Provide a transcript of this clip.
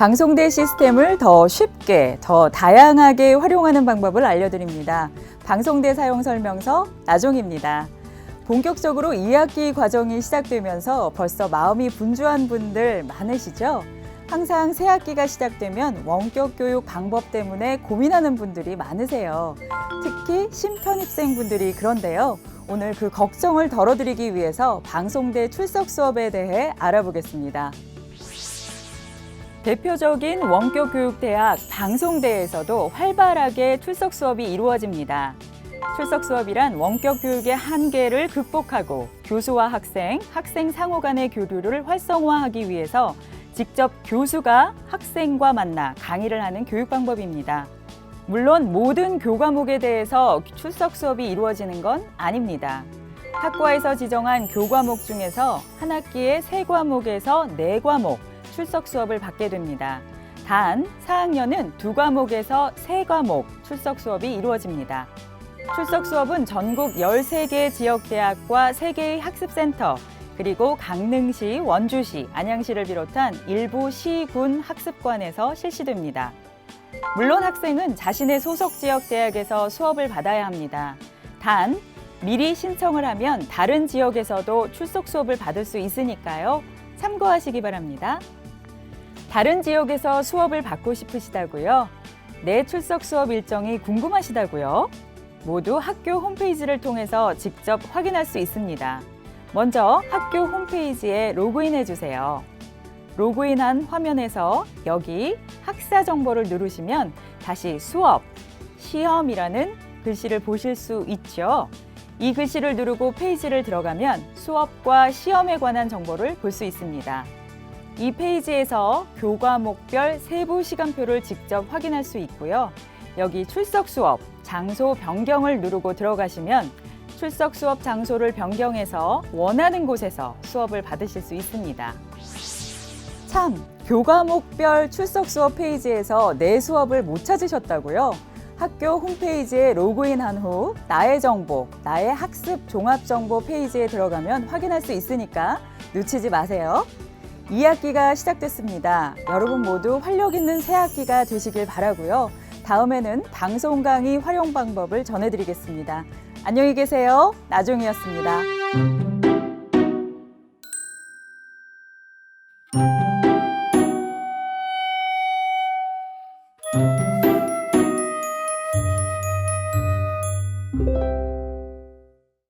방송대 시스템을 더 쉽게, 더 다양하게 활용하는 방법을 알려드립니다. 방송대 사용 설명서 나종입니다. 본격적으로 2학기 과정이 시작되면서 벌써 마음이 분주한 분들 많으시죠? 항상 새 학기가 시작되면 원격 교육 방법 때문에 고민하는 분들이 많으세요. 특히 신편입생 분들이 그런데요. 오늘 그 걱정을 덜어드리기 위해서 방송대 출석 수업에 대해 알아보겠습니다. 대표적인 원격 교육 대학 방송대에서도 활발하게 출석 수업이 이루어집니다. 출석 수업이란 원격 교육의 한계를 극복하고 교수와 학생, 학생 상호 간의 교류를 활성화하기 위해서 직접 교수가 학생과 만나 강의를 하는 교육 방법입니다. 물론 모든 교과목에 대해서 출석 수업이 이루어지는 건 아닙니다. 학과에서 지정한 교과목 중에서 한 학기에 세 과목에서 네 과목 출석 수업을 받게 됩니다. 단 4학년은 두 과목에서 세 과목 출석 수업이 이루어집니다. 출석 수업은 전국 13개 지역대학과 3개의 학습센터, 그리고 강릉시, 원주시, 안양시를 비롯한 일부 시 군 학습관에서 실시됩니다. 물론 학생은 자신의 소속 지역 대학에서 수업을 받아야 합니다. 단, 미리 신청을 하면 다른 지역에서도 출석 수업을 받을 수 있으니까요. 참고하시기 바랍니다. 다른 지역에서 수업을 받고 싶으시다고요? 내 출석 수업 일정이 궁금하시다고요? 모두 학교 홈페이지를 통해서 직접 확인할 수 있습니다. 먼저 학교 홈페이지에 로그인해 주세요. 로그인한 화면에서 여기 학사 정보를 누르시면 다시 수업, 시험이라는 글씨를 보실 수 있죠. 이 글씨를 누르고 페이지를 들어가면 수업과 시험에 관한 정보를 볼 수 있습니다. 이 페이지에서 교과목별 세부 시간표를 직접 확인할 수 있고요. 여기 출석 수업, 장소 변경을 누르고 들어가시면 출석 수업 장소를 변경해서 원하는 곳에서 수업을 받으실 수 있습니다. 참, 교과목별 출석 수업 페이지에서 내 수업을 못 찾으셨다고요? 학교 홈페이지에 로그인한 후 나의 정보, 나의 학습 종합 정보 페이지에 들어가면 확인할 수 있으니까 놓치지 마세요. 2학기가 시작됐습니다. 여러분 모두 활력 있는 새 학기가 되시길 바라고요. 다음에는 방송 강의 활용 방법을 전해드리겠습니다. 안녕히 계세요. 나종이었습니다.